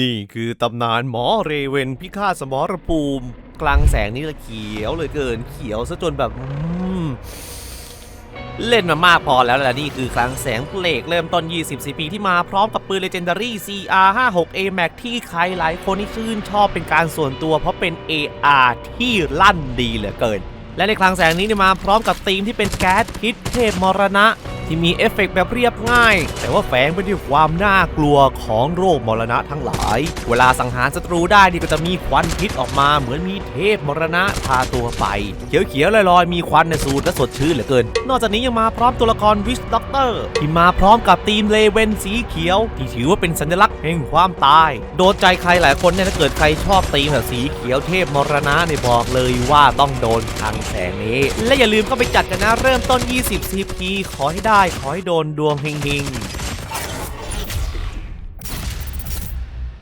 นี่คือตำนานหมอเรเวนพิฆาตสมรภูมิ กลางแสงนี่ละเขียวเลยเกินเขียวซะจนแบบเล่นมามากพอแล้วและนี่คือคลังแสงเพลกเริ่มต้น 20 CP ที่มาพร้อมกับปืน Legendary CR56A Max ที่ใครหลายคนที่ชื่นชอบเป็นการส่วนตัวเพราะเป็น AR ที่ลั่นดีเหลือเกิน และในคลังแสงนี้เนี่ยมาพร้อมกับธีมที่เป็นแก๊สพิษเทพมรณะ ที่มีเอฟเฟกต์แบบเรียบง่าย แต่ว่าแฝงไปด้วยความน่ากลัวของโรคมรณะทั้งหลาย เวลาสังหารศัตรูได้นี่ก็จะมีควันพิษออกมาเหมือนมีเทพมรณะพาตัวไป เขียวๆลอยๆ มีควันในสูดและสดชื่นเหลือเกิน นอกจากนี้ยังมาพร้อมตัวละครวิชด็อกเตอร์ที่มาพร้อมกับธีมเลเวนสีเขียว ที่ถือว่าเป็นสัญลักษณ์แห่งความตาย โดนใจใครหลายคนเนี่ยถ้าเกิดใครชอบธีมแบบสีเขียวเทพมรณะเนี่ยบอกเลยว่าต้องโดนทางแสงนี้ และอย่าลืมเข้าไปจัดกันนะเริ่มต้น 20 CP ขอให้ได้ขอให้โดนดวงเฮงๆ